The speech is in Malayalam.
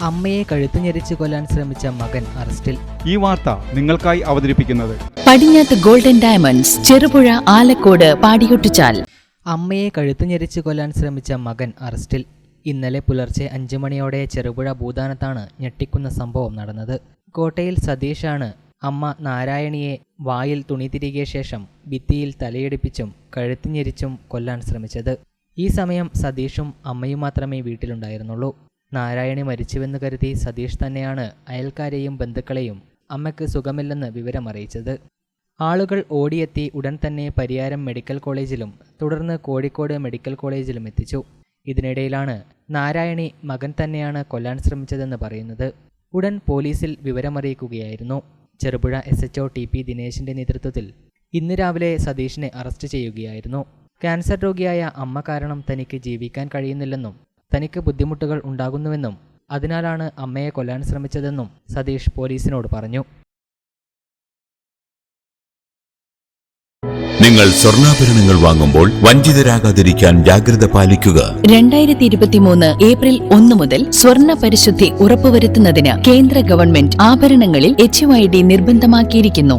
അമ്മയെ കഴുത്തു ഞെരിച്ച് കൊല്ലാൻ ശ്രമിച്ച മകൻ അറസ്റ്റിൽ. ഈ വാർത്ത നിങ്ങൾക്കായി അവതരിപ്പിക്കുന്നത്. പടിഞ്ഞാത്ത് ഗോൾഡൻ ഡയമണ്ട്സ് ചെറുപുഴ ആലക്കോട് പാടിയൊട്ടിച്ചാൽ. അമ്മയെ കഴുത്തു ഞെരിച്ച് കൊല്ലാൻ ശ്രമിച്ച മകൻ അറസ്റ്റിൽ. ഇന്നലെ പുലർച്ചെ അഞ്ചു മണിയോടെ ചെറുപുഴ ഭൂതാനത്താണ് ഞെട്ടിക്കുന്ന സംഭവം നടന്നത്. കോട്ടയിൽ സതീഷാണ് അമ്മ നാരായണിയെ വായിൽ തുണി തിരികിയ ശേഷം ഭിത്തിയിൽ തലയിടിപ്പിച്ചും കഴുത്തു ഞെരിച്ചും കൊല്ലാൻ ശ്രമിച്ചത്. ഈ സമയം സതീഷും അമ്മയും മാത്രമേ വീട്ടിലുണ്ടായിരുന്നുള്ളൂ. നാരായണി മരിച്ചുവെന്ന് കരുതി സതീഷ് തന്നെയാണ് അയൽക്കാരെയും ബന്ധുക്കളെയും അമ്മയ്ക്ക് സുഖമില്ലെന്ന് വിവരമറിയിച്ചത്. ആളുകൾ ഓടിയെത്തി ഉടൻ തന്നെ പരിയാരം മെഡിക്കൽ കോളേജിലും തുടർന്ന് കോഴിക്കോട് മെഡിക്കൽ കോളേജിലും എത്തിച്ചു. ഇതിനിടയിലാണ് നാരായണി മകൻ തന്നെയാണ് കൊല്ലാൻ ശ്രമിച്ചതെന്ന് പറയുന്നത്. ഉടൻ പോലീസിൽ വിവരമറിയിക്കുകയായിരുന്നു. Cherupuzha S H T P ദിനേശിന്റെ നേതൃത്വത്തിൽ ഇന്ന് രാവിലെ സതീഷിനെ അറസ്റ്റ് ചെയ്യുകയായിരുന്നു. ക്യാൻസർ രോഗിയായ അമ്മ കാരണം തനിക്ക് ജീവിക്കാൻ കഴിയുന്നില്ലെന്നും തനിക്ക് ബുദ്ധിമുട്ടുകൾ ഉണ്ടാകുന്നുവെന്നും അതിനാലാണ് അമ്മയെ കൊല്ലാൻ ശ്രമിച്ചതെന്നും സതീഷ് പോലീസിനോട് പറഞ്ഞു. നിങ്ങൾ സ്വർണാഭരണങ്ങൾ വാങ്ങുമ്പോൾ വഞ്ചിതരാകാതിരിക്കാൻ ജാഗ്രത പാലിക്കുക. രണ്ടായിരത്തി ഇരുപത്തിമൂന്ന് ഏപ്രിൽ ഒന്ന് മുതൽ സ്വർണ പരിശുദ്ധി ഉറപ്പുവരുത്തുന്നതിന് കേന്ദ്ര ഗവൺമെന്റ് ആഭരണങ്ങളിൽ എച്ച് നിർബന്ധമാക്കിയിരിക്കുന്നു.